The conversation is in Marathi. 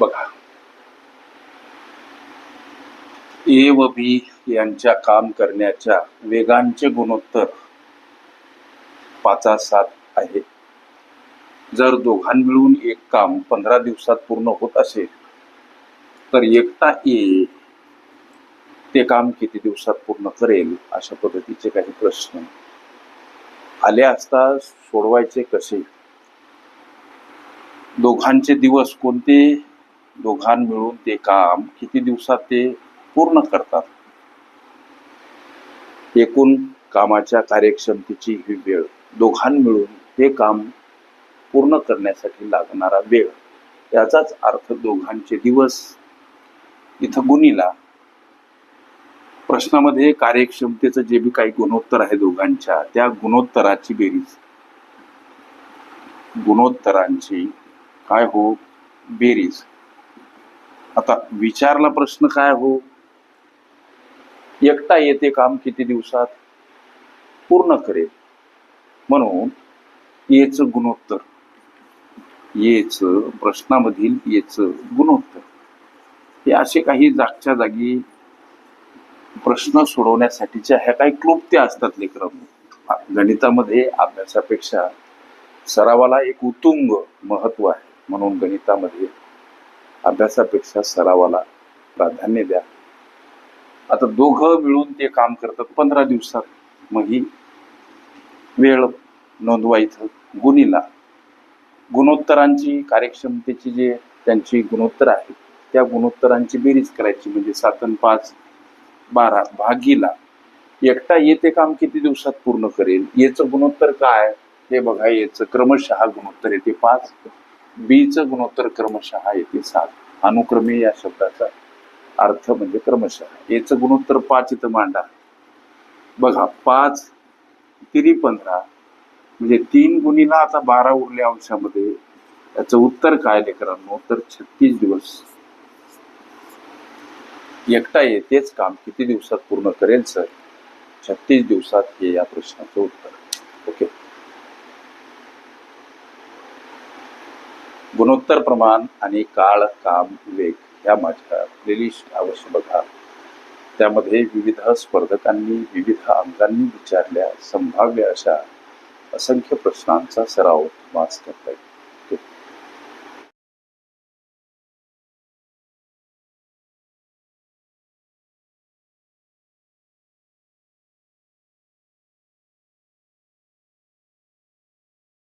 बघा. ए व बी यांच्या काम करण्याच्या वेगांचे गुणोत्तर पाचा सात आहे. जर दोघां मिळून एक काम पंधरा दिवसात पूर्ण होत असेल तर एकटा ए ते काम किती दिवसात पूर्ण करेल अशा पद्धतीचे काही प्रश्न. आले असता सोडवायचे कसे? दोघांचे दिवस कोणते? दोघां मिळून ते काम किती दिवसात ते पूर्ण करतात? एकूण कामाच्या कार्यक्षमतेची ही वेळ दोघां मिळून हे काम पूर्ण करण्यासाठी लागणारा वेळ याचाच अर्थ दोघांचे दिवस. इथं गुणीला प्रश्नामध्ये कार्यक्षमतेचं जे बी काही गुणोत्तर आहे दोघांच्या त्या गुणोत्तराची बेरीज. गुणोत्तरांची काय हो? बेरीज. आता विचारला प्रश्न काय हो? एकटा येते काम किती दिवसात? पूर्ण करेल. म्हणून येच गुणोत्तर. येच प्रश्नामधील येच गुणोत्तर. हे असे काही जागच्या जागी प्रश्न सोडवण्यासाठीच्या ह्या काही क्लुप्त्या असतात लेकरं. गणितामध्ये अभ्यासापेक्षा सरावाला एक उत्तुंग महत्त्व आहे. म्हणून गणितामध्ये अभ्यासापेक्षा सरावाला प्राधान्य द्या. आता दोघं मिळून ते काम करतात पंधरा दिवसात. मग ही वेळ नोंदवायचं. गुणीला. गुणोत्तरांची कार्यक्षमतेची जे त्यांची गुणोत्तर आहे त्या गुणोत्तरांची बेरीज करायची. म्हणजे सातन पाच बारा भागीला. एकटा येते काम किती दिवसात पूर्ण करेल? याचं गुणोत्तर काय? हे बघा याचं क्रमशः गुणोत्तर येते. पाच बीचं गुणोत्तर क्रमशः येते सात. अनुक्रमे या शब्दाचा अर्थ म्हणजे क्रमशः. याचं गुणोत्तर पाच इथं मांडा. बघा पाच तिरी पंधरा म्हणजे तीन गुणीला आता बारा उरल्या अंशामध्ये याचं उत्तर काय लेकरांनो? तर छत्तीस दिवस. एकटा येतेच काम किती दिवसात पूर्ण करेल सर? छत्तीस दिवसात हे या प्रश्नाचं उत्तर. गुणोत्तर प्रमाण आणि काळ काम वेग या माझ्या प्लेलिस्ट अवश्य बघा. त्यामध्ये विविध स्पर्धकांनी विविध अंकांनी विचारल्या संभाव्य अशा असंख्य प्रश्नांचा सराव वाच करता येईल